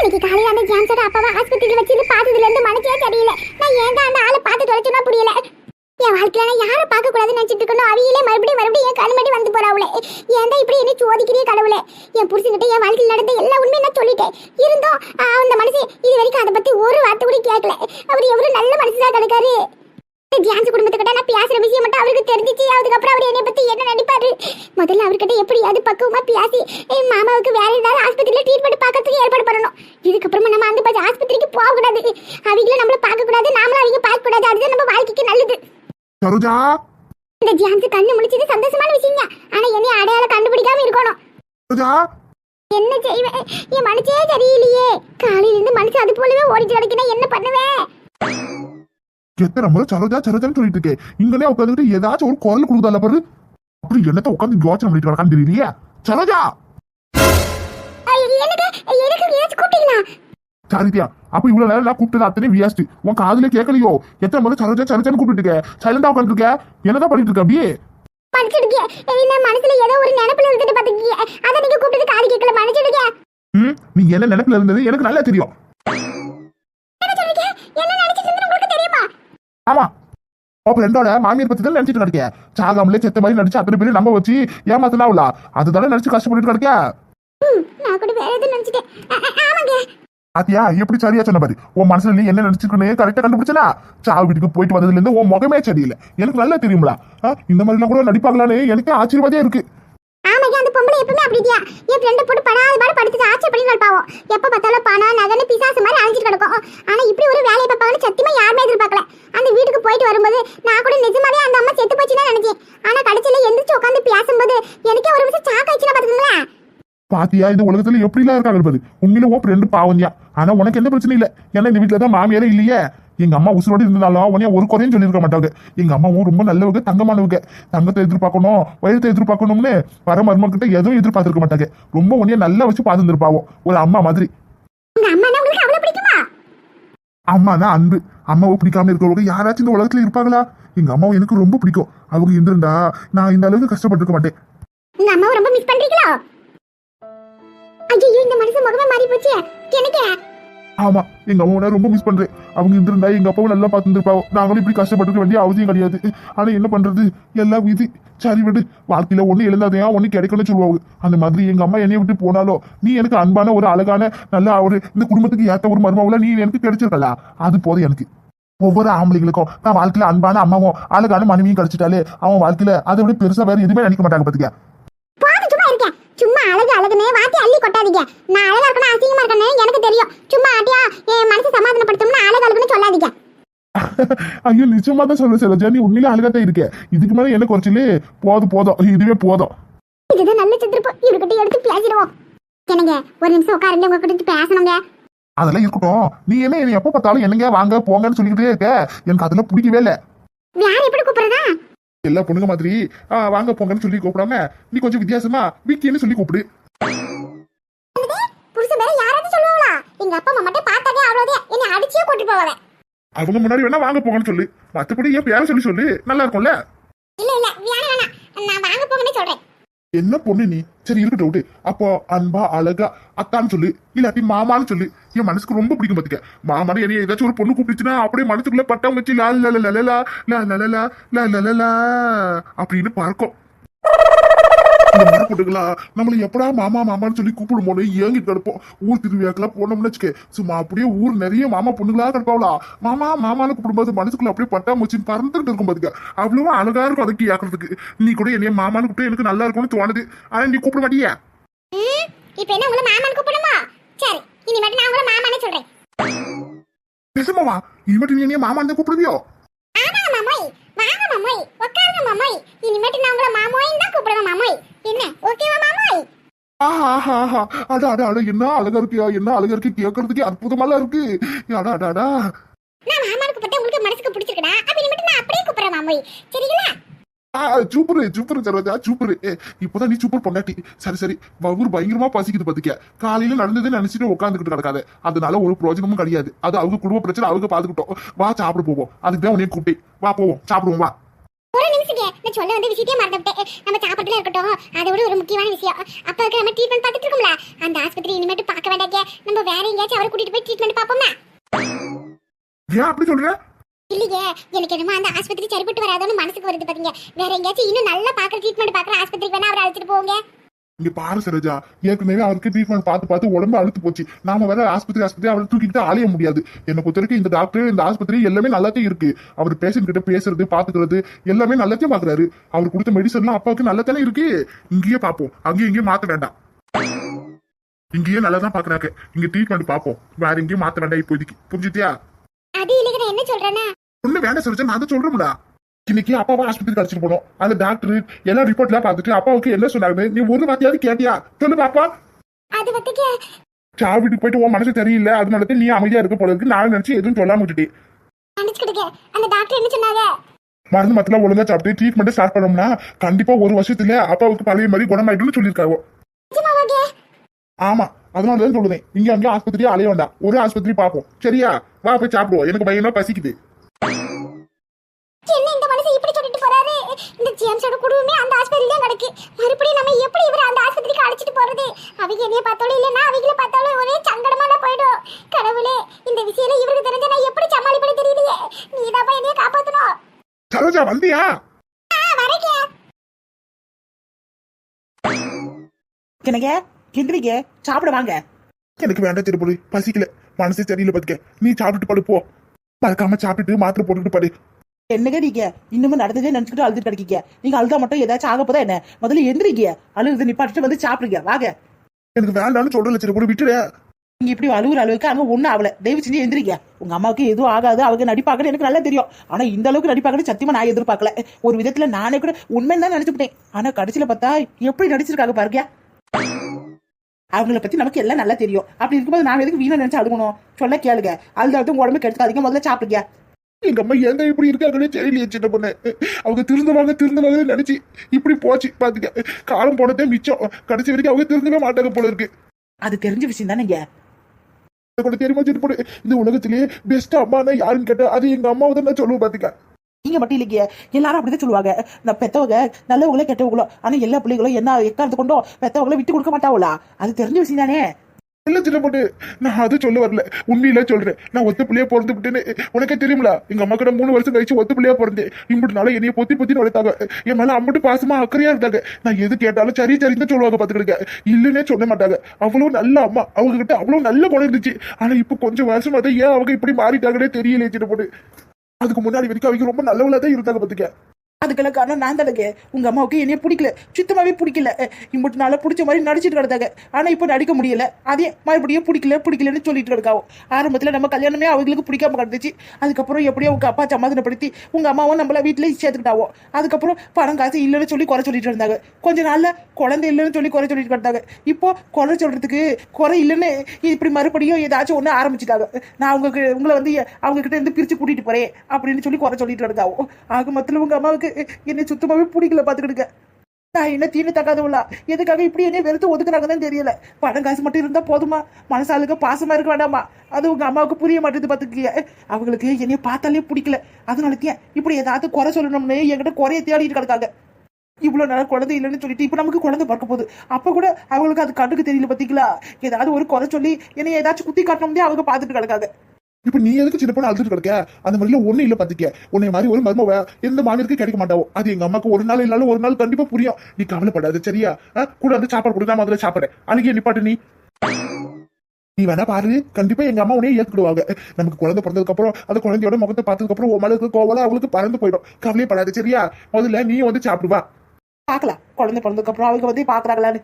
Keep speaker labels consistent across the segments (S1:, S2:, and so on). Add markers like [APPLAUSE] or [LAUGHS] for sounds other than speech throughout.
S1: இன்னைக்கு காலையில அந்த ஜான்சோட அப்பாவை ஆஸ்பத்திரியில் வச்சு பார்த்ததுல இருந்து மனசே தெரியல நான் ஏன் தான் அந்த ஆளை பார்த்து தொலைச்சனா புரியல. என் வாழ்க்கையில நான் யாரை பார்க்க கூடாதுன்னு நினைச்சிட்டு இருக்கணும் அவையிலே மறுபடியும் மறுபடியும் என் கண் மட்டும் வந்து போறாவுளே. ஏன் தான் இப்படி என்ன சோதிக்கிறீ கடவுளே? என் புருஷன்கிட்ட என் வாழ்க்கையில் நடந்த எல்லா உண்மையும் நான் சொல்லிட்டேன். இருந்தும் அந்த மனுஷன் இது வரைக்கும் அதை பத்தி ஒரு வார்த்தை கூட கேட்கல. அவர் எவ்வளவு நல்ல மனசுதான் கிடக்காரு ஜான்ஸ் குடும்பத்துக்கிட்ட நான் பேசுற விஷயம் மட்டும் அவருக்கு தெரிஞ்சிச்சு. அதுக்கப்புறம் அவர் என்னை பத்தி என்ன நினைப்பாரு? முதல்ல அவர்கிட்ட எப்படியாவது பக்குவமா பேசி என் மாமாவுக்கு வேற ஏதாவது ஆஸ்பத்திரியில ட்ரீட்மெண்ட் பார்க்கறதுக்கு ஏற்பாடு பண்ணணும். இதுக்கப்புறமா நம்ம அந்த பஸ் ஆஸ்பத்திரிக்கு போக கூடாது அவங்கள நம்மள பார்க்க கூடாது நாமளும் அவங்க பார்க்க கூடாது. அதுதான் நம்ம வாழ்க்கைக்கு நல்லது.
S2: சரோஜா!
S1: இந்த ஜான்ஸ் கண்ணு முழிச்சது சந்தோஷமான விஷயங்க ஆனா என்னை அடையாளம் கண்டுபிடிக்காம இருக்கணும்.
S2: சரோஜா!
S1: என்ன செய்வேன்? என் மனசே சரியில்லையே. காலையில இருந்து மனசு அது போலவே ஓடிச்சு கிடக்குனா என்ன பண்ணுவேன்?
S2: எத்தனை முறை சரோஜா சரோஜான்னு சொல்லிட்டு இருக்கேன் இங்கனே உட்காந்துட்டு ஏதாச்சும் ஒரு குரல் கொடுத்தால பாரு. அப்படி என்னத்த உட்காந்து யோசனை பண்ணிட்டு கிடக்கான்னு தெரியலையே. சரோஜா! சாரித்தியா அப்ப இவ்வளவு நேரம் நான் கூப்பிட்டது அத்தனை வியாஸ்ட் உன் காதுல கேட்கலையோ? எத்தனை முறை சரோஜா சரோஜான்னு கூப்பிட்டு இருக்க? சைலண்டா உட்காந்து இருக்க என்னதான் பண்ணிட்டு இருக்க அப்படியே?
S1: மனசுல ஏதோ ஒரு நினைப்புல இருந்துட்டு பாத்துக்கீங்க அத நீங்க கூப்பிட்டது காது கேட்கல மன்னிச்சிடுங்க
S2: ம்? நீ என்ன நினைப்புல இருந்தது? எனக்கு நல்லா தெரியும். ஆமா. அப்ப ரெண்டோட மாமியார் பத்தி தான் நினைச்சிட்டு கிடைக்க சாகாமலே செத்த மாதிரி நடிச்சு அத்தனை பேரும் நம்ப வச்சு ஏமாத்தலாம்ல அதுதானே நினைச்சு கஷ்டப்பட்டு கிடைக்க
S1: ம், நான் கூட வேற எதுவும் நினைச்சிட்டேன். அ, அ, ஆமாங்க.
S2: பாத்தியா எப்படி சரியா சொன்ன பாரு. உன் மனசுல நீ என்ன நினைச்சிருக்கனே கரெக்டா கண்டுபிடிச்சனா? சாவு வீட்டுக்கு போயிட்டு வந்ததுல இருந்து உன் முகமே சரியில்லை. எனக்கு நல்லா தெரியும்ல. ஆ, இந்த மாதிரி எல்லாம் கூட நடிப்பாங்களான்னு எனக்கு ஆச்சரியமாதே இருக்கு.
S1: பொம்பளை என் ஃப்ரெண்ட் போட்டு படாத மாதிரி படுத்து ஆச்சரிய பண்ணி கிடப்பாவும் எப்ப பார்த்தாலும் பணம் நகன்னு பிசாசு மாதிரி அழிஞ்சிட்டு கிடக்கும். ஆனா இப்படி ஒரு வேலையை பார்ப்பாங்கன்னு சத்தியமா யாருமே எதிர்பார்க்கல. அந்த வீட்டுக்கு போயிட்டு வரும்போது நான் கூட நிஜமாவே அந்த அம்மா செத்து போச்சுன்னு நினைச்சேன். ஆனா கடைசியில எந்திரிச்சு உட்காந்து பேசும்போது எனக்கே ஒரு நிமிஷம் சாக்க ஆயிடுச்சுன்னா பாத்துக்கோங்களேன்.
S2: பாத்தியா இந்த உலகத்துல எப்படி எல்லாம் இருக்காங்க இருப்பது உண்மையில ஓ ரெண்டு பாவம்யா. ஆனா உனக்கு எந்த பிரச்சனையும் இல்ல. ஏன்னா இந்த வீட்டுல தான் மாமியாரே இல்லையே. எங்க அம்மா உசுரோடு இருந்தாலும் உனைய ஒரு குறையும் சொல்லியிருக்க மாட்டாங்க. எங்க அம்மாவும் ரொம்ப நல்லவங்க தங்கமானவங்க. தங்கத்தை எதிர்பார்க்கணும் வயிறத்தை எதிர்பார்க்கணும்னு வர மருமகிட்ட எதுவும் எதிர்பார்த்திருக்க மாட்டாங்க. ரொம்ப உனைய நல்லா வச்சு பார்த்துருப்பாவோ ஒரு அம்மா மாதிரி.
S1: அம்மா
S2: தான் அன்பு. அம்மாவை பிடிக்காம இருக்கிறவங்க யாராச்சும் இந்த உலகத்துல இருப்பாங்களா? எங்க அம்மாவை எனக்கு ரொம்ப பிடிக்கும். அவங்க இருந்திருந்தா நான் இந்த அளவுக்கு கஷ்டப்பட்டிருக்க மாட்டேன்.
S1: உங்க அம்மாவை ரொம்ப மிஸ் பண்றீங்களோ? ஐயோ இந்த மனுஷன் முகமே மாறி போச்சு. எனக்கு
S2: ஆமா எங்க அம்மாவை ரொம்ப மிஸ் பண்றேன். அவங்க இருந்திருந்தா எங்க அப்பாவும் நல்லா பார்த்துருப்பாவோ நாங்களும் இப்படி கஷ்டப்பட்டுக்க வேண்டிய அவசியம் கிடையாது. ஆனா என்ன பண்றது? எல்லாம் விதி சரி விடு. வாழ்க்கையில ஒண்ணு எழுந்தாதையா ஒண்ணு கிடைக்கணும்னு சொல்லுவாங்க அந்த மாதிரி எங்க அம்மா என்னைய விட்டு போனாலோ நீ எனக்கு அன்பான ஒரு அழகான நல்ல ஒரு இந்த குடும்பத்துக்கு ஏத்த ஒரு மருமவுல நீ எனக்கு கிடைச்சிருக்கல? அது போதும் எனக்கு. ஒவ்வொரு ஆம்பளைங்களுக்கும் நான் வாழ்க்கையில அன்பான அம்மாவும் அழகான மனைவியும் கிடைச்சிட்டாலே அவன் வாழ்க்கையில அதை விட பெருசா வேற எதுவுமே நினைக்க மாட்டாங்க பாத்துக்க
S1: போது சும்மா இருக்கேன் சும்மா அழகு அழகுனே வாத்தி அள்ளி கொட்டாதீங்க. நான் அழகா இருக்கணும் அசிங்கமா இருக்கணும் எனக்கு தெரியும். சும்மா ஆட்டியா என் மனசு சமாதானப்படுத்தணும்னு அழகு அழகுன்னு சொல்லாதீங்க.
S2: ஐயோ நிச்சயமா தான் சொல்ல சில நீ உண்மையிலே அழகா தான் இருக்க. இதுக்கு மேல என்ன குறைச்சலே போதும் போதும். இதுவே போதும்.
S1: இதுதான் நல்ல சித்திரப்பு. இவர்கிட்ட எடுத்து பேசிடுவோம். என்னங்க ஒரு நிமிஷம் உட்காருங்க உங்ககிட்ட பேசணுங்க.
S2: அதெல்லாம் இருக்கட்டும். நீ என்ன என்னை எப்ப பார்த்தாலும் என்னங்க வாங்க போங்கன்னு சொல்லிக்கிட்டே இருக்க. எனக்கு அதெல்லாம் பிடிக்கவே இல்ல.
S1: யார் எப்படி கூப்பிடுறதா?
S2: எல்லா பொண்ணுங்க மாதிரி. வாங்க போங்கன்னு சொல்லி கூப்பிடாம நீ கொஞ்சம் வித்தியாசமா விக்கின்னு சொல்லி கூப்பிடு. அவங்க முன்னாடி வேணா வாங்க போங்கன்னு சொல்லு. மத்தபடி என் பேர சொல்லி சொல்லு. நல்லா இருக்கும்ல?
S1: இல்ல இல்ல வேணாம் வேணாம் நான் வாங்க போங்கன்னு சொல்றேன்.
S2: என்ன பொண்ணு நீ சரி இருக்கட்டும் விடு அப்போ அன்பா அழகா அத்தான்னு சொல்லு இல்லாட்டி மாமான்னு சொல்லு என் மனசுக்கு ரொம்ப பிடிக்கும் பாத்துக்க மாமான்னு என்னைய ஏதாச்சும் ஒரு பொண்ணு கூப்பிடுச்சுன்னா அப்படியே மனசுக்குள்ள பட்டம் வச்சு லா லா லா லா லா லா லா லா லா லா அப்படின்னு பார்க்கும் இந்த மாதிரி பொண்ணுங்களா நம்மள எப்படா மாமா மாமான்னு சொல்லி கூப்பிடும் போது ஏங்கிட்டு கிடப்போம். ஊர் திருவிழாக்கெல்லாம் போனோம்னு வச்சுக்க சும்மா அப்படியே ஊர் நிறைய மாமா பொண்ணுங்களா கிடப்பாவளா மாமா மாமான்னு கூப்பிடும்போது மனசுக்குள்ள அப்படியே பட்டாம் வச்சு பறந்துகிட்டு இருக்கும் பாத்துக்க. அவ்வளவா அழகா இருக்கும் அதுக்கு கேட்கறதுக்கு நீ கூட என்னைய மாமான்னு கூப்பிட்டு எனக்கு நல்லா இருக்கும்னு தோணுது. ஆனா நீ கூப்பிட மாட்டியா?
S1: இப்போ என்ன உங்களை மாமான்னு கூப்பிடணுமா? சரி இனிமேட்டு நான் உங்களை மாமான்னு சொல்றேன்.
S2: நிஜமாவா இனிமேட்டு நீ என்னைய மாமான்னு கூப்பிடுவியோ?
S1: ஆமாங்க மாமோய். வாங்க மாமோய். உட்காருங்க மாமோய். இனிமேட்டு நான் உங்களை மாமோயின்னு தான் கூப்பிடுவேன் மாமோய். என்ன ஓகேவா மாமோய்?
S2: ஆஹா ஆஹா ஆஹா. அடா அடா அடா என்ன அழகா இருக்கியா என்ன அழகா இருக்கு கேட்கறதுக்கே அற்புதமாலாம் இருக்கு. அடா அடா அடா.
S1: நான் மாமான்னு கூப்பிட்டு உங்களுக்கு மனசுக்கு பிடிச்சிருக்கடா? அப்ப இனிமேட்டு நான் அப்படியே கூப்பிடுறேன் மாமோய். சரிங்களா?
S2: ஆ சூப்பரு சூப்பர் சரோஜா சூப்பரு. ஏ, இப்போதான் நீ சூப்பர் பொண்டாட்டி. சரி சரி. வவுர் பயங்கரமா பசிக்குது பாத்துக்க. காலையில நடந்ததே நினைச்சிட்டு உட்காந்துக்கிட்டு கிடக்காத. அதனால ஒரு பிரயோஜனமும் கிடையாது. அது அவங்க குடும்ப பிரச்சனை அவங்க பாத்துக்கிட்டோம். வா சாப்பிட போவோம். அதுக்கு தான் உன்னைய கூப்பிட்டேன். வா போவோம். சாப்பிடுவோம் வா.
S1: ஒரு நிமிஷம் நான் சொல்ல வந்த விஷயத்தையே மறந்துவிட்டேன். நம்ம சாப்பிட்டுல இருக்கட்டும். அதை விட ஒரு முக்கியமான விஷயம். அப்பாவுக்கு நம்ம ட்ரீட்மெண்ட் பார்த்துட்டு இருக்கோம்ல அந்த ஆஸ்பத்திரி இனிமேட்டு பார்க்க வேண்டாங்க நம்ம வேற எங்கேயாச்சும் அவரை கூட்டிட்டு போய் ட்ரீட்மெண்ட் பார்ப்போமா
S2: ஏன் அப்படி சொல்ற
S1: இல்லையே. எனக்கு என்னமோ அந்த ஆஸ்பத்திரி சரிப்பட்டு வராதோன்னு மனசுக்கு வருது பாத்தீங்க. வேற எங்கேயாச்சும் இன்னும் நல்லா பாக்குற ட்ரீட்மெண்ட் பாக்குற ஆஸ்பத்திரிக்கு வேணா அவரை அழைச்சிட்டு போங்க
S2: இங்க பாரு சரோஜா ஏற்கனவே அவருக்கு ட்ரீட்மெண்ட் பார்த்து பார்த்து உடம்பு அழுத்து போச்சு. நாம வேற ஆஸ்பத்திரி ஆஸ்பத்திரி அவரை தூக்கிட்டு அலைய முடியாது. என்னை பொறுத்த வரைக்கும் இந்த டாக்டர் இந்த ஆஸ்பத்திரி எல்லாமே நல்லாத்தையும் இருக்கு. அவர் பேஷண்ட் கிட்ட பேசுறது பாத்துக்கிறது எல்லாமே நல்லாத்தையும் பாக்குறாரு அவர் கொடுத்த மெடிசன்லாம் அப்பாவுக்கு நல்லதானே இருக்கு? இங்கேயே பார்ப்போம். அங்கேயும் இங்கேயும் மாத்த வேண்டாம். இங்கேயே நல்லா தான் பாக்குறாங்க இங்க ட்ரீட்மெண்ட் பார்ப்போம். வேற எங்கேயும் மாத்த வேண்டாம் இப்போதைக்கு. புரிஞ்சுத்தியா
S1: அது இல்லைங்க என்ன சொல்றேன்னா?
S2: ஒண்ணு வேண்டாம் சரோஜா நான் தான் சொல்றேன்ல இன்னைக்கு அப்பாவை ஆஸ்பத்திரிக்கு அழைச்சிட்டு போனோம். அந்த டாக்டர் எல்லா ரிப்போர்ட்லாம் பார்த்துட்டு அப்பாவுக்கு என்ன சொன்னாங்க நீ ஒரு வார்த்தையாவது கேட்டியா? சொல்லு பாப்பா.
S1: அது வந்துட்டு
S2: சார் வீட்டுக்கு போயிட்டு உன் மனசு சரியில்லை. அதனால தான் நீ அமைதியா இருக்க போல இருக்கு நான் நினைச்சு எதுவும் சொல்லாம விட்டுட்டேன்.
S1: அந்த டாக்டர் என்ன சொன்னாங்க?
S2: மருந்து மத்தெல்லாம் ஒழுங்கா சாப்பிட்டு ட்ரீட்மெண்ட் ஸ்டார்ட் பண்ணோம்னா கண்டிப்பா ஒரு வருஷத்துல அப்பாவுக்கு பழைய மாதிரி குணமாயிட்டுன்னு சொல்லியிருக்காங்க ஆமா. அதனால தான் சொல்லுதேன் இங்க அங்கே ஆஸ்பத்திரியே அலைய வேண்டாம். ஒரு ஆஸ்பத்திரி பார்ப்போம். சரியா? வா போய் சாப்பிடுவோம். எனக்கு பயங்கரமா பசிக்குது
S1: என்ன இந்த மனுஷன் இப்படி சொல்லிட்டு போறாரு இந்த ஜேம்ஸோட குடும்பமே அந்த ஆஸ்பத்திரியில தான் கிடக்கு மறுபடியும் நம்ம எப்படி இவரை அந்த ஆஸ்பத்திரிக்கு அழைச்சிட்டு போறது அவங்க என்னைய பார்த்தாலும் இல்லைன்னா அவங்கள பார்த்தாலும் ஒரே சங்கடமா போயிடும். கடவுளே இந்த விஷயம் இவருக்கு தெரிஞ்ச நான் எப்படி சமாளிப்பது தெரியலையே. நீ தான் என்னைய காப்பாத்தணும்.
S2: சரோஜா வந்தியா?
S3: என்னங்க? எந்திரிங்க. சாப்பிட வாங்க.
S2: எனக்கு வேண்டாம் திருப்பதி பசிக்கல. மனசு சரியில்லை பாத்துக்க. நீ சாப்பிட்டுட்டு படு போ. மறக்காம சாப்பிட்டுட்டு மாத்திரை போட்டுட்டு படு.
S3: என்னங்க நீங்க? இன்னமும் நடந்ததே நினைச்சுக்கிட்டு அழுதுட்டு கிடைக்கீங்க நீங்க அழுதா மட்டும் ஏதாச்சும் ஆக போதா என்ன? முதல்ல எந்திரிங்க. அழுகுது நிப்பாட்டிட்டு வந்து சாப்பிடுங்க. வாங்க.
S2: எனக்கு வேண்டாம்னு சொல்கிறச்சரு கூட விட்டுடு.
S3: நீங்க இப்படி அழுகுற அளவுக்கு அவன் ஒண்ணும் ஆகல. தயவு செஞ்சு எந்திரிக்க உங்க அம்மாவுக்கு எதுவும் ஆகாது. அவங்க நடிப்பாங்கன்னு எனக்கு நல்லா தெரியும். ஆனா இந்த அளவுக்கு நடிப்பாங்கன்னு சத்தியமா நான் எதிர்பார்க்கல. ஒரு விதத்துல நானே கூட உண்மைன்னு தான் நினைச்சுட்டேன் ஆனா கடைசியில பார்த்தா எப்படி நடிச்சிருக்காங்க பாருங்க. அவங்கள பத்தி நமக்கு எல்லாம் நல்லா தெரியும். அப்படி இருக்கும்போது நாங்க எதுக்கு வீணா நினைச்சு அழுகணும்? சொல்ல கேளுங்க. அழுதாட்டும் உங்க உடம்பு அதிகமாக முதல்ல சாப்பிடுங்க.
S2: எங்க அம்மா ஏங்க இப்படி இருக்காங்கன்னு தெரியலையே சின்ன பொண்ணு. அவங்க திருந்துவாங்க திருந்துவாங்க நினைச்சு இப்படி போச்சு பாத்துக்க. காலம் போனதே மிச்சம். கடைசி வரைக்கும் அவங்க திருந்தவே மாட்டாங்க போல இருக்கு.
S3: அது தெரிஞ்ச விஷயம் தானேங்க.
S2: கூட தெரியுமா சின்ன பொண்ணு? இந்த உலகத்திலேயே பெஸ்ட் அம்மானா யாருன்னு கேட்டா அது எங்க அம்மாவை தான் நான் சொல்லுவேன் பாத்துக்க.
S3: நீங்க மட்டும் இல்லைங்க. எல்லாரும் அப்படிதான் சொல்லுவாங்க. நான் பெத்தவங்க நல்லவங்களோ கெட்டவங்களோ ஆனா எல்லா பிள்ளைகளும் என்ன எக்காரத்து கொண்டோ பெத்தவங்கள விட்டு கொடுக்க மாட்டாங்களா? அது தெரிஞ்ச விஷயம் தானே.
S2: இல்ல சின்ன பொண்ணு. நான் அது சொல்ல வரல. உண்மையில சொல்றேன். நான் ஒத்த பிள்ளையா பிறந்து விட்டேன்னு உனக்கே தெரியுமில? எங்க அம்மா கூட மூணு வருஷம் கழிச்சு ஒத்த பிள்ளையா பிறந்தேன். இம்புட்டு நாள என்னைய பொத்தி பொத்தி வளர்த்தாங்க. என் மேல அம்புட்டு பாசமா அக்கறையா இருந்தாங்க. நான் எது கேட்டாலும் சரி சரின்னு தான் சொல்லுவாங்க பாத்துக்கிடுங்க இல்லைன்னே சொல்ல மாட்டாங்க. அவ்வளவு நல்ல அம்மா. அவங்க கிட்ட அவ்வளவு நல்ல குணம் இருந்துச்சு. ஆனா இப்போ கொஞ்சம் வருஷமா தான் ஏன் அவங்க இப்படி மாறிட்டாங்கன்னே தெரியல சின்ன பொண்ணு. அதுக்கு முன்னாடி வரைக்கும் அவங்க ரொம்ப நல்லவளா தான் இருந்தாங்க பாத்துக்க
S3: அதுக்கெல்லாம் காரணம் நான் தானங்க உங்க அம்மாவுக்கு என்னைய பிடிக்கல. சுத்தமாவே பிடிக்கல. இம்பட்டு நாளா பிடிச்ச மாதிரி நடிச்சிட்டு கிடந்தாங்க. ஆனா இப்போ நடிக்க முடியல. அதே மறுபடியும் பிடிக்கல பிடிக்கலன்னு சொல்லிட்டு இருக்காவும் ஆரம்பத்துல நம்ம கல்யாணமே அவங்களுக்கு பிடிக்காம கிடந்துச்சு. அதுக்கப்புறம் எப்படியோ உங்க அப்பா சமாதானப்படுத்தி உங்க அம்மாவும் நம்மள வீட்டுல சேர்த்துக்கிட்டாவோ. அதுக்கப்புறம் பணம் காசு இல்லைன்னு சொல்லி குறை சொல்லிட்டு இருந்தாங்க. கொஞ்ச நாள்ல குழந்தை இல்லைன்னு சொல்லி குறை சொல்லிட்டு கிடந்தாங்க. இப்போ குறை சொல்றதுக்கு குறை இல்லைன்னு இப்படி மறுபடியும் ஏதாச்சும் ஒண்ணு ஆரம்பிச்சுட்டாங்க. நான் உங்களுக்கு உங்களை வந்து அவங்க கிட்ட இருந்து பிரிச்சு கூட்டிட்டு போறேன் அப்படின்னு சொல்லி குறை சொல்லிட்டு இருந்தாவோ ஆக மொத்தத்துல உங்க அம்மாவுக்கு என்னை சுத்தமாவே பிடிக்கல பாத்துக்கிடுங்க. நான் என்ன தீனு தக்காதவளா? எதுக்காக இப்படி என்ன வெறுத்து ஒதுக்குறாங்கன்னு தெரியல. பணம் காசு மட்டும் இருந்தா போதுமா? மனசாளுக்கு பாசமா இருக்க வேண்டாமா? அது உங்க அம்மாவுக்கு புரிய மாட்டேது பாத்துக்கிய அவங்களுக்கு என்னைய பார்த்தாலே பிடிக்கல. அதனால இப்படி ஏதாவது குறை சொல்லணும்னு என்கிட்ட குறைய தேடிட்டு கிடக்காங்க. இவ்வளவு நாள் குழந்தை இல்லைன்னு சொல்லிட்டு இப்ப நமக்கு குழந்தை பார்க்க போகுது. அப்ப கூட அவங்களுக்கு அது கண்ணுக்கு தெரியல பாத்தீங்களா? ஏதாவது ஒரு குறை சொல்லி என்னை ஏதாச்சும் குத்தி காட்டணும்னே அவங்க பார்த்துட்டு கிடக்காங்க.
S2: இப்ப நீ எதுக்கு சின்ன பொண்ணு அழுதுட்டு கிடக்க? அந்த மாதிரில ஒண்ணு இல்ல பாத்துக்க. உன்னை மாதிரி ஒரு மர்ம எந்த மாநிலத்துக்கு கிடைக்க மாட்டாவோ. அது எங்க அம்மாக்கு ஒரு நாள் இல்லாலும் ஒரு நாள் கண்டிப்பா புரியும். நீ கவலைப்படாது சரியா? கூட வந்து சாப்பாடு கொடுத்தா முதல்ல சாப்பிடுறேன். அன்னைக்கு நிப்பாட்டு நீ. நீ வேணா பாரு. கண்டிப்பா எங்க அம்மா உன்னைய ஏத்துக்கிடுவாங்க. நமக்கு குழந்தை பிறந்ததுக்கு அப்புறம் அந்த குழந்தையோட முகத்தை பார்த்ததுக்கு அப்புறம் உன் மேல கோவலா அவளுக்கு அவங்களுக்கு பறந்து போயிடும். கவலையப்படாது சரியா? முதல்ல நீ வந்து சாப்பிடுவா
S3: பாக்கலாம் குழந்தை பிறந்ததுக்கு அப்புறம் அவங்க வந்து பாக்குறாங்களான்னு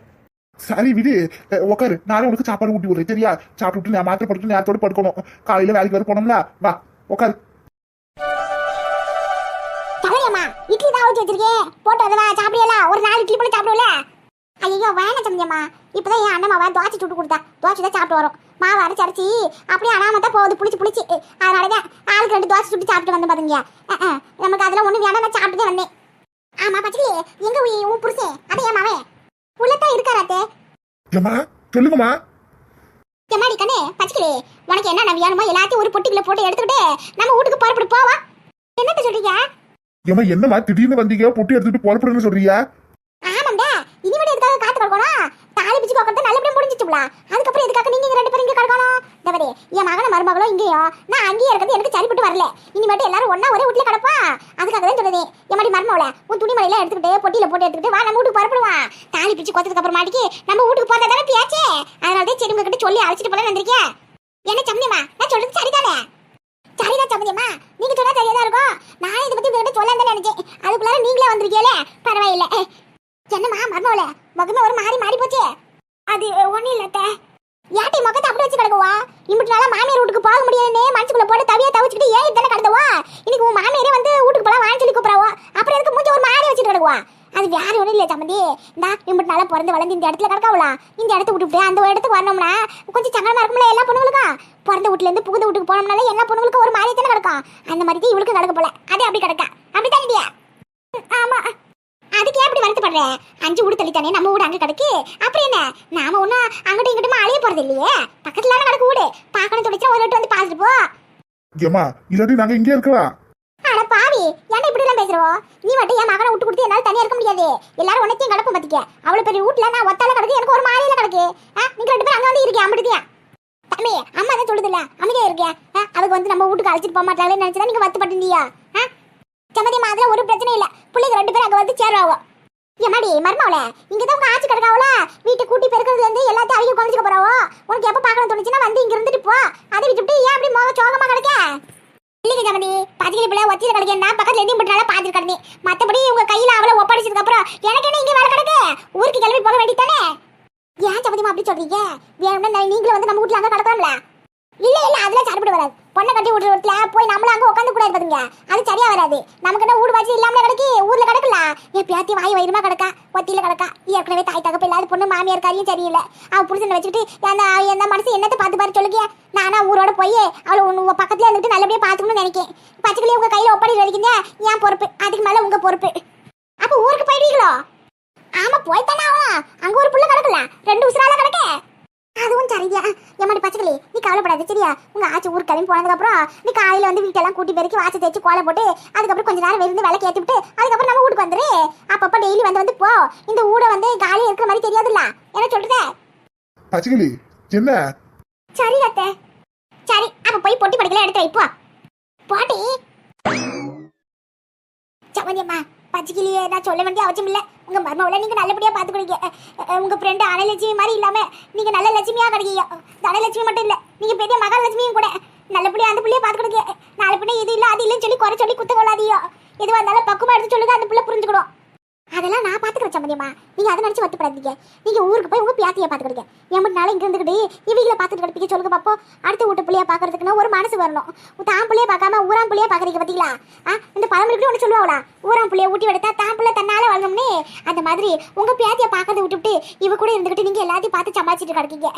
S2: சரி விடு. அஹ், உக்காரு. நானே உனக்கு சாப்பாடு ஊட்டி விடுறேன். சரியா? சாப்பிட்டு நான் மாத்திரை படுத்து நேரத்தோட படுக்கணும்? காலையில வேலைக்கு வர போனோம்ல. வா உக்காரு.
S1: இட்லி தான் ஊற்றி வச்சிருக்கேன். போட்டு வந்தவா சாப்பிடல ஒரு நாலு இட்லி போல சாப்பிடுவல ஐயோ வேணாம் சந்தியம்மா இப்பதான் என் அண்ணன் மாவா தோசை சுட்டு கொடுத்தா. தோசை தான் சாப்பிட்டு வரோம். மாவு அரைச்சி அரைச்சி அப்படியே அனாம தான் போகுது. புளிச்சு புளிச்சு. அதனாலதான் ஆளுக்கு ரெண்டு தோசை சுட்டு சாப்பிட்டு வந்து பாத்தீங்க நமக்கு அதெல்லாம் ஒண்ணு வேணாம் நான் சாப்பிட்டுதான் வந்தேன். ஆமா பச்சலி எங்க உன் புருஷன்? அதே மாவே உள்ளத்தான் இருக்காராத்தே
S2: ஏம்மா சொல்லுங்கம்மா.
S1: எம்மாடி கண்ணே பச்சைக்கிளி உனக்கு என்ன வேணுமோ எல்லாத்தையும் ஒரு பொட்டிக்குள்ள போட்டு எடுத்துக்கிட்டு நம்ம வீட்டுக்கு புறப்பட்டு போவா. என்னத்த சொல்றீங்க?
S2: ஏமா என்னம்மா திடீர்னு வந்தீங்க பொட்டி எடுத்துட்டு புறப்படுன்னு சொல்றியா
S1: ஆமாண்டா இனிமேட்டு எதுக்காக காத்து கிடக்கணும் தாலி பிச்சு போக்கிறது நல்லபடியா முடிஞ்சிச்சுங்களா அதுக்கப்புறம் எதுக்காக நீங்க ரெண்டு பேரும் இங்க கடக்கலாம்? தவறே என் மகன மருமகளும் இங்கேயோ? நான் அங்கேயே இருக்கிறது எனக்கு சரிப்பட்டு வரல. இனிமேட்டு எல்லாரும் ஒன்னா ஒரே வீட்டுல கிடப்பா? அதுக்காக தான் சொல்லுது என் மாதிரி மருமவள உன் துணிமணிலாம் எடுத்துக்கிட்டு பொட்டியில போட்டு எடுத்துக்கிட்டு வா நம்ம வீட்டுக்கு புறப்படுவான் தாலி பிடிச்சி கொத்ததுக்கு அப்புறம் மாட்டிக்கு நம்ம வீட்டுக்கு போறதா தானே பியாச்சே. அதனால தான் சரி உங்ககிட்ட சொல்லி அழைச்சிட்டு போல வந்திருக்கேன். என்ன சம்மதியம்மா நான் சொல்றது சரிதானே? சரிதான் சம்மதியம்மா நீங்க சொன்னா சரியா தான் இருக்கும். நான் இதை பத்தி உங்ககிட்ட சொல்லலாம் நினைச்சேன். அதுக்குள்ளார நீங்களே வந்திருக்கீங்களே? பரவாயில்ல. என்னம்மா மர்மோல முகமே ஒரு மாறி மாறி போச்சு. அது ஒன்றும் இல்ல அத்தை. ஏட்டி முகத்தை அப்படி வச்சு கிடக்குவா இப்படி நாளா மாமியார் வீட்டுக்கு போக முடியாதுன்னு மனசுக்குள்ள போட்டு தவியா தவிச்சுக்கிட்டு ஏன் இத்தனை கிடந்தவா இன்னைக்கு உன் மாமியாரே வந்து வீட்டுக்கு போல வான்னு சொல்லி கூப்பிடாவா அப்புறம் எதுக்கு மூஞ்சி ஒரு மாறி வச்சுட்டு கிடக்குவா? அது வேற ஒண்ணும் இல்லை சம்மந்தி. இந்தா இப்படி நாளா பிறந்து வளர்ந்து இந்த இடத்துல கிடக்காவலா இந்த இடத்த விட்டு அந்த இடத்துக்கு வரணும்னா கொஞ்சம் சங்கடமா இருக்கும்ல எல்லா பொண்ணுங்களுக்கும் பிறந்த வீட்டுல இருந்து புகுந்த வீட்டுக்கு போனோம்னால எல்லா பொண்ணுங்களுக்கும் ஒரு மாதிரி தானே கிடக்கும். அந்த மாதிரி இவளுக்கு கிடக்க போல. அது அப்படி கிடக்கா. அப்படி தானே ஆமா. அதுக்கு ஏன் இப்படி வருத்தப்படுற? அஞ்சு வீடு தள்ளித்தானே நம்ம வீடு அங்க கிடக்கு? அப்புறம் என்ன? நாம ஒன்னும் அங்கிட்டும் இங்கிட்டுமா அழிய போறது இல்லையே? பக்கத்துல கிடக்கு வீடு பார்க்கணும் துடிச்சா ஒரு ரெட்டு வந்து பார்த்துட்டு போ.
S2: ஏமா இல்லாட்டி நாங்க இங்கே இருக்கலாம்
S1: அட பாவி ஏன்டா இப்படி எல்லாம் பேசுறோம் நீ மட்டும் என் மகனை விட்டு கொடுத்து என்னால தனியா இருக்க முடியாது. எல்லாரும் உனத்தையும் கிடக்கும் பாத்திக்க. அவ்வளவு பெரிய வீட்டுல நான் ஒத்தால கிடக்கு எனக்கு ஒரு மாறியில கிடக்கு. நீங்க ரெண்டு பேரும் அங்க வந்து இருக்கேன் அம்பிடுதியா தம்பி அம்மா தான் சொல்லுதுல்ல அமைதியா இருக்கேன் அதுக்கு வந்து நம்ம வீட்டுக்கு அழைச்சிட்டு போக மாட்டாங்களே நினைச்சதா நீங்க வருத்தப்பட்டிருந்தியா? சம்மதி மாதிரி ஒரு பிரச்சனை இல்ல. பிள்ளைங்க ரெண்டு பேரும் அங்க வந்து சேருவாங்க. எம்மாடி மர்மாவல இங்கதான் உங்க ஆட்சி கிடக்காவல? வீட்டை கூட்டி பெருக்கிறதுல இருந்து எல்லாத்தையும் அவங்க குறைஞ்சிக்க போறாவோ? உனக்கு எப்ப பாக்கணும் தோணுச்சுன்னா வந்து இங்க இருந்துட்டு போ. அதை விட்டுட்டு ஏன் அப்படி மோக சோகமா கிடைக்க? இல்லைங்க ஜமதி பதினேழு பிள்ளை ஒத்தியில் கிடக்கேன்னா பக்கத்துல எதையும் பட்டால பாத்துட்டு கிடந்தேன். மத்தபடி உங்க கையில அவளை ஒப்படைச்சதுக்கு அப்புறம் எனக்கு என்ன இங்க வேலை கிடக்கு? ஊருக்கு கிளம்பி போக வேண்டியதானே ஏன் சமதிமா அப்படி சொல்றீங்க? வேணும்னா நீங்களும் வந்து நம்ம வீட்டுல அங்க கிடக்கலாம்ல. இல்ல இல்ல அதெல்லாம் சரிப்பட்டு வராது. பொண்ணை கட்டி விட்டு வீட்டுல போய் நம்மளும் அங்க உட்காந்து கூடாது பாத்துங்க அது சரியா வராது. நமக்கு என்ன வீடு வாசி இல்லாமல் கிடைக்கி? ஊர்ல கிடக்கல? என் பேத்தி வாய் வயிறுமா கிடக்கா? ஒத்தியில கிடக்கா? ஏற்கனவே தாய் தகப்பு இல்லாத பொண்ணு மாமியார் காரியும் சரியில்லை. அவ புருஷனை வச்சுக்கிட்டு அந்த எந்த மனசு என்னத்தை பார்த்து பாரு சொல்லுங்க? நானா ஊரோட போய் அவளை உங்க பக்கத்துல இருந்துட்டு நல்லபடியா பாத்துக்கணும்னு நினைக்கேன். பச்சைக்கிளி உங்க கையில ஒப்படி வரைக்கும் என் பொறுப்பு. அதுக்கு மேல உங்க பொறுப்பு. அப்ப ஊருக்கு போயிடுவீங்களோ? ஆமா போய் தானே அங்க ஒரு புள்ள கிடக்கல. ரெண்டு உசுரால கிடக்க. அதுவும் சரியா? எம்மாடி பச்சைக்கிளி நீ கவலைப்படாத சரியா? உங்க ஆச்சி ஊருக்கு கிளம்பி போனதுக்கு அப்புறம் நீ காலையில வந்து வீட்டெல்லாம் கூட்டி பெருக்கி வாசை தேய்ச்சி கோலை போட்டு அதுக்கப்புறம் கொஞ்ச நேரம் விருந்து விளக்கு ஏத்தி விட்டு அதுக்கப்புறம் நம்ம வீட்டுக்கு வந்துரு. அப்பப்ப டெய்லி வந்து வந்து போ. இந்த ஊட வந்து காலியா இருக்கிற மாதிரி தெரியாதுல்ல? என்ன சொல்றதே?
S2: பச்சைக்கிளி என்ன?
S1: சரி அத்தை. சரி அப்ப போய் பொட்டி படிக்கல எடுத்து வை போ. போட்டி. சமந்தியம்மா பச்சைக்கிளியே நான் சொல்ல வேண்டிய அவசியம் இல்ல. உங்க மர்மாவில் நீங்க நல்லபடியா பாத்துக்கிறீங்க உங்க ஃப்ரெண்டு அனலட்சுமி மாதிரி இல்லாம நீங்க நல்ல லட்சுமியா கிடைக்கீங்க தனலட்சுமி மட்டும் இல்ல நீங்க பெரிய மகாலட்சுமியும் கூட. நல்லபடியா அந்த பிள்ளைய பாத்துக்கிடுங்க. நாலு பிள்ளை இது இல்ல அது இல்லைன்னு சொல்லி குறை சொல்லி குத்த கொள்ளாதீங்க எதுவா இருந்தாலும் பக்குவமா எடுத்து சொல்லுங்க அந்த பிள்ளை புரிஞ்சுக்கணும். அதெல்லாம் நான் பாத்துக்கிறேன் சம்பந்தியம்மா நீங்க அதை நினைச்சு வத்துப்படாதீங்க நீங்க ஊருக்கு போய் உங்க பியாத்திய பாத்துக்கிடுங்க. என் நாளை இங்க இருந்துக்கிட்டு இவங்கள பாத்துட்டு கிடப்பீங்க சொல்லுங்க பாப்போ அடுத்த வீட்டு பிள்ளைய பாக்குறதுக்குன்னா ஒரு மனசு வரணும். தான் பிள்ளைய பார்க்காம ஊராம் பிள்ளைய பாக்குறீங்க பாத்தீங்களா? ஆ இந்த பழமொழிக்கு ஒன்று சொல்லுவாங்களா? ஊராம் பிள்ளைய ஊட்டி விடுத்தா தான் பிள்ளை தன்னால வளரணும்னே. அந்த மாதிரி உங்க பியாத்தியை பாக்கிறத விட்டுவிட்டு இவ கூட இருந்துகிட்டு நீங்க எல்லாத்தையும் பார்த்து சமாளிச்சுட்டு கிடக்கீங்க.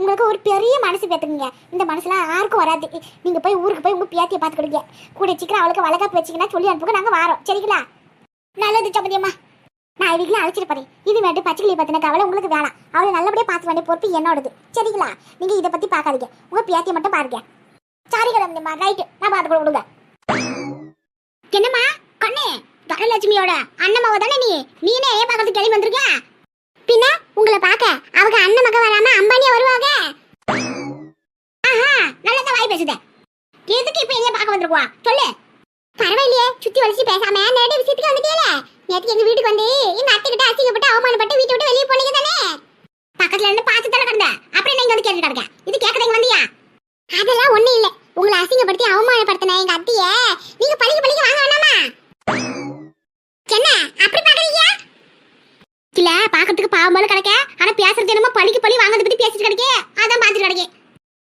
S1: உங்களுக்கு ஒரு பெரிய மனசு பேத்துக்குங்க. இந்த மனசுலாம் யாருக்கும் வராது. நீங்க போய் ஊருக்கு போய் உங்க பியாத்தியை பாத்துக்கிடுங்க. கூட சீக்கிரம் அவளுக்கு வழக்கா வச்சீங்கன்னா சொல்லி அனுப்புங்க. நாங்க வரோம். சரிங்களா? நல்லது சம்பந்தியம்மா நான் இவங்களே அழைச்சிட்டு போறேன். இது வேண்டு பச்சைக்கிளி பத்தின கவலை உங்களுக்கு வேணாம். அவளை நல்லபடியா பார்த்து வேண்டிய பொறுப்பு என்னோடது. சரிங்களா? நீங்க இதை பத்தி பார்க்காதீங்க. உங்க பேத்தியை மட்டும் பாருங்க. சாரி கிளம்புமா ரைட்டு. நான் பார்த்து கூட விடுங்க. என்னம்மா? கண்ணே தனலட்சுமியோட அண்ணமாவ தானே நீ? நீனே ஏன் பார்க்கறது கிளம்பி வந்திருக்க பின்ன உங்களை பார்க்க அவங்க அண்ணன் மகன் வராம அம்பானியா வருவாங்க? ஆஹா நல்லதா வாய் பேசுத. எதுக்கு இப்ப என்ன பார்க்க வந்திருக்குவா? சொல்லு. பரவாயில்லையே சுத்தி பேசாம. நேரடி விஷயத்துக்கு வந்துட்டீல நேற்று எங்க வீட்டுக்கு வந்து எங்க அத்தை கிட்ட அசிங்கப்பட்டு அவமானப்பட்டு வீட்டை விட்டு வெளியே போனீங்க தானே? பக்கத்துல இருந்து பார்த்து தானே கிடந்த? அப்புறம் நீங்க வந்து கேட்டு கிடக்க? இது கேட்கறீங்க வந்தியா? அதெல்லாம் ஒண்ணு இல்ல. உங்களை அசிங்கப்படுத்தி அவமானப்படுத்தின எங்க அத்தைய. நீங்க பழிக்கு பழிக்கு வாங்க வேணாமா? என்ன அப்படி பாக்குறீங்க இல்ல பாக்கிறதுக்கு பாவம் போல கிடக்க. ஆனா பேசுறது என்னமோ பழிக்கு பழி வாங்குறத பத்தி பேசிட்டு கிடக்கே அதான் பாத்துட்டு கிடக்கேன்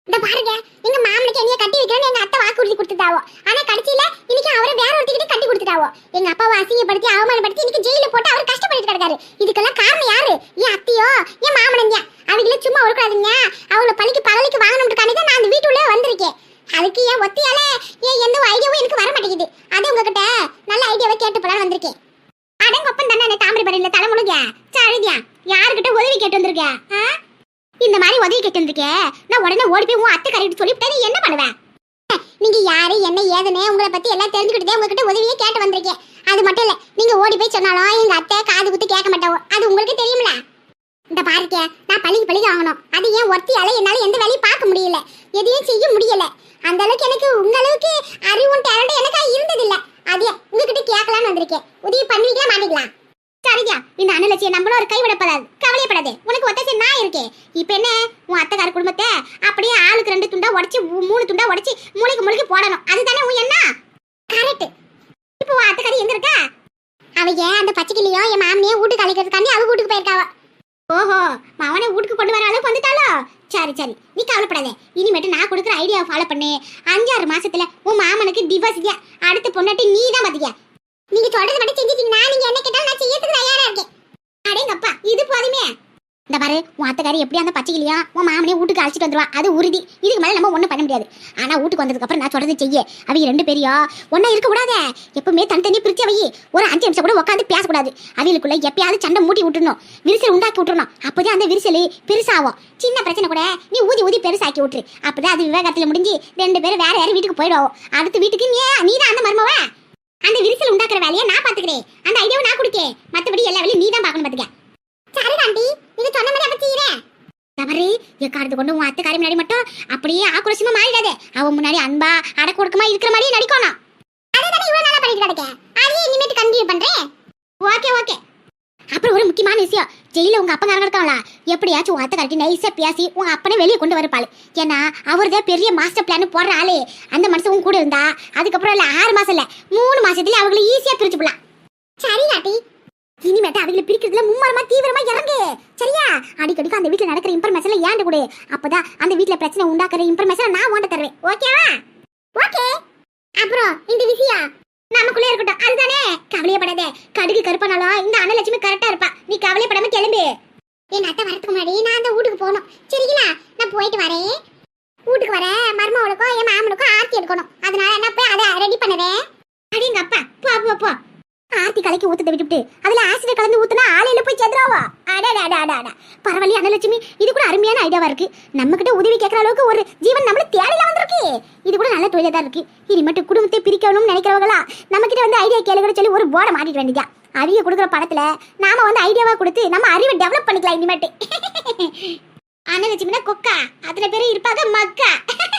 S1: இந்த பாருங்க எங்க மாமனுக்கு என்னைய கட்டி வைக்கிறேன்னு எங்க அத்தை வாக்கு உறுதி கொடுத்துட்டாவோ ஆனா கடைசியில இன்னைக்கு அவரை வேற ஒருத்திக்கிட்ட கட்டி கொடுத்துட்டாவோ எங்க அப்பாவை அசிங்கப்படுத்தி அவமானப்படுத்தி இன்னைக்கு ஜெயில போட்டு அவர் கஷ்டப்பட்டு கிடக்காரு இதுக்கெல்லாம் காரணம் யாரு என் அத்தையோ என் மாமனங்க அவங்கள சும்மா ஒழுக்காதீங்க அவங்கள பழிக்கு பகலுக்கு வாங்கணும்னு தான் நான் அந்த வீட்டுள்ளே வந்திருக்கேன் அதுக்கு என் ஒத்தையால ஏன் எந்த ஐடியாவும் எனக்கு வர மாட்டேங்குது அது உங்ககிட்ட நல்ல ஐடியாவை கேட்டு போலாம் வந்திருக்கேன் அடங்கொப்பம் தானே அந்த தாமிரபரணியில தலைமுழுங்க சழுதியா யாருக்கிட்ட உதவி கேட்டு வந்திருக்க ஆ? இந்த மாதிரி உதவி கேட்டு வந்திருக்கே நான் உடனே ஓடி போய் உன் அத்தை கரெக்ட் சொல்லிவிட்டா நீ என்ன ஏதுன்னு உங்களை பத்தி எல்லாம் தெரிஞ்சுக்கிட்டே உங்ககிட்ட உதவியே கேட்டு வந்திருக்கேன். அது மட்டும் இல்ல நீங்க ஓடி போய் சொன்னாலும் எங்க அத்தை காது குத்து கேட்க மாட்டாவோ? அது உங்களுக்கு தெரியும்ல? இந்த பாருக்க நான் பள்ளிக்கு பள்ளிக்கு ஆகணும். அது ஏன் ஒத்தியால என்னால எந்த வேலையும் பார்க்க முடியல. எதையும் செய்ய முடியல. அந்த அளவுக்கு எனக்கு உங்க அளவுக்கு அறிவும் டேலண்ட் எனக்கு இருந்ததில்ல. அதே உங்ககிட்ட கேட்கலாம்னு வந்திருக்கேன். உதவி பண்ணுவீங்களா மாட்டீங்களா? சரியா இந்த அண்ணலட்சிய நம்மளும் ஒரு கைவிடப்படாது. கவலையப்படாது. உனக்கு ஒத்தசி நான் இருக்கேன் இப்ப என்ன? உன் அத்தைக்கார குடும்பத்தை அப்படியே ஆளுக்கு ரெண்டு துண்டா உடைச்சு மூணு துண்டா உடைச்சு மூளைக்கு மூளைக்கு போடணும். அதுதானே உன் என்ன கரெக்ட் இப்போ உன் அத்தைக்காரி எங்க இருக்கா? அவங்க அந்த பச்சைக்கிளியும் என் மாமியை வீட்டுக்கு அழைக்கிறதுக்காண்டி அவ வீட்டுக்கு போயிருக்காவ? ஓஹோ. மவனை வீட்டுக்கு கொண்டு வர அளவுக்கு வந்துட்டாளோ? சரி சரி. நீ கவலைப்படாத. இனிமேட்டு நான் கொடுக்குற ஐடியாவை ஃபாலோ பண்ணு. அஞ்சாறு மாசத்துல உன் மாமனுக்கு டிவோர்ஸ் அடுத்த பொண்ணாட்டி நீ தான் பாத்துக்க நீங்க சொல்றது மட்டும் செஞ்சுட்டீங்கன்னா நீங்க என்ன கேட்டாலும் நான் செய்யறதுக்கு தயாரா இருக்கேன் அடேங்கப்பா இது போதுமே. இந்த பாரு உன் அத்தைக்காரி எப்படி அந்த பச்சைக்கிளியா உன் மாமனே வீட்டுக்கு அழைச்சிட்டு வந்துருவா. அது உறுதி. இதுக்கு மேலே நம்ம ஒண்ணும் பண்ண முடியாது. ஆனா வீட்டுக்கு வந்ததுக்கு அப்புறம் நான் சொல்றது செய்ய. அவங்க ரெண்டு பேரையும் ஒன்றா இருக்க எப்பவுமே தனித்தனி பிரிச்சு வை ஒரு அஞ்சு நிமிஷம் கூட உட்காந்து பேசக்கூடாது. அவங்களுக்குள்ள எப்பயாவது சண்டை மூட்டி விட்டுணும் விரிசல் உண்டாக்கி விட்டுணும் அப்போதான் அந்த விரிசல் பெருசாகும். சின்ன பிரச்சனை கூட நீ ஊதி ஊதி பெருசாக்கி விட்டுரு. அப்பதான் அது விவேகத்துல முடிஞ்சு ரெண்டு பேரும் வேற யாரும் வீட்டுக்கு போயிடுவோம் அடுத்த வீட்டுக்கு நீ நீதான் அந்த மருமவன் அந்த விரிசல் உண்டாக்குற வேலையை நான் பாத்துக்கிறேன் அந்த ஐடியாவை நான் கொடுக்கேன். மத்தபடி எல்லா வேலையும் நீ தான் பார்க்கணும் பாத்துக்க. சரி ஆண்டி நீங்க சொன்ன மாதிரி அப்ப செய்யறேன் தவறு. எக்காரத்து கொண்டு உன் அத்தைக்காரி முன்னாடி மட்டும் அப்படியே ஆக்ரோஷமா மாறிடாதே. அவன் முன்னாடி அன்பா அடக்கு ஒடுக்கமா இருக்கிற மாதிரியே நடிக்கணும். அதுதானே இவ்வளவு நாளா பண்ணிட்டு கிடக்கேன் அதையே இனிமேட்டு கண்டினியூ பண்றேன். Okay okay. அப்புறம் ஒரு முக்கியமான விஷயம். ஜெயில உங்க அப்பா இருக்காங்களா எப்படியாச்சும் உன் அத்தை கட்டி நைஸா பேசி உங்க அப்பனே வெளியே கொண்டு வரப்பாள். ஏன்னா அவர் பெரிய மாஸ்டர் பிளான் போடுற ஆளு. அந்த மனுஷன் உன் கூட இருந்தா அதுக்கப்புறம் இல்ல ஆறு மாசம் இல்ல மூணு மாசத்துல அவங்கள ஈஸியா பிரிச்சு போலாம். சரி நாட்டி இனிமேட்டு அவங்கள பிரிக்கிறதுல மும்மரமா தீவிரமா இறங்கு. சரியா? அடிக்கடிக்கு அந்த வீட்டுல நடக்கிற இன்ஃபர்மேஷன்ல ஏன்டு கொடு. அப்பதான் அந்த வீட்ல பிரச்சனை உண்டாக்குற இன்ஃபர்மேஷன் நான் உன்கிட்ட தருவேன். ஓகேவா ஓகே அப்புறம் இந்த விஷயம். நமக்குள்ளே இருக்கட்டும். அதுதானே? கவலையப்படாதே. கடுகு கருப்பானாலும் இந்த அன்னலட்சுமி கரெக்டா இருப்பா. நீ கவலைப்படாம கிளம்பு. என் அத்தை வரதுக்கு முன்னாடி நான் அந்த வீட்டுக்கு போகணும். சரிங்களா? நான் போயிட்டு வரேன். வீட்டுக்கு வர மருமவளுக்கும் என் மாமனுக்கும் ஆர்த்தி எடுக்கணும். அதனால நான் போய் அதை ரெடி பண்ணுறேன். அப்படிங்க அப்பா போ போ போ. ஆர்த்தி கலக்கி ஊத்தத்தை விட்டுட்டு அதுல ஆசிட் கலந்து ஊத்துனா ஆலையில போய் செதுறாவா அடா அடா அடா பரவாயில்ல அனலட்சுமி இது கூட அருமையான ஐடியாவா இருக்கு. நம்ம கிட்ட உதவி கேட்கற அளவுக்கு ஒரு ஜீவன் நம்மள தேவையில வந்திருக்கு. இது கூட நல்ல தொழிலா தான் இருக்கு. இனிமேட்டு குடும்பத்தை பிரிக்கணும்னு நினைக்கிறவங்களா நம்ம கிட்ட வந்து ஐடியா கேளுங்கன்னு சொல்லி ஒரு போர்டை மாட்டிட்டு வேண்டியதா? அறிவை கொடுக்குற படத்துல நாம வந்து ஐடியாவா கொடுத்து நம்ம அறிவை டெவலப் பண்ணிக்கலாம் இனிமேட்டு. [LAUGHS] அண்ணலட்சுமினா கொக்கா. அத்தனை பேரும் இருப்பாங்க மக்கா. [LAUGHS]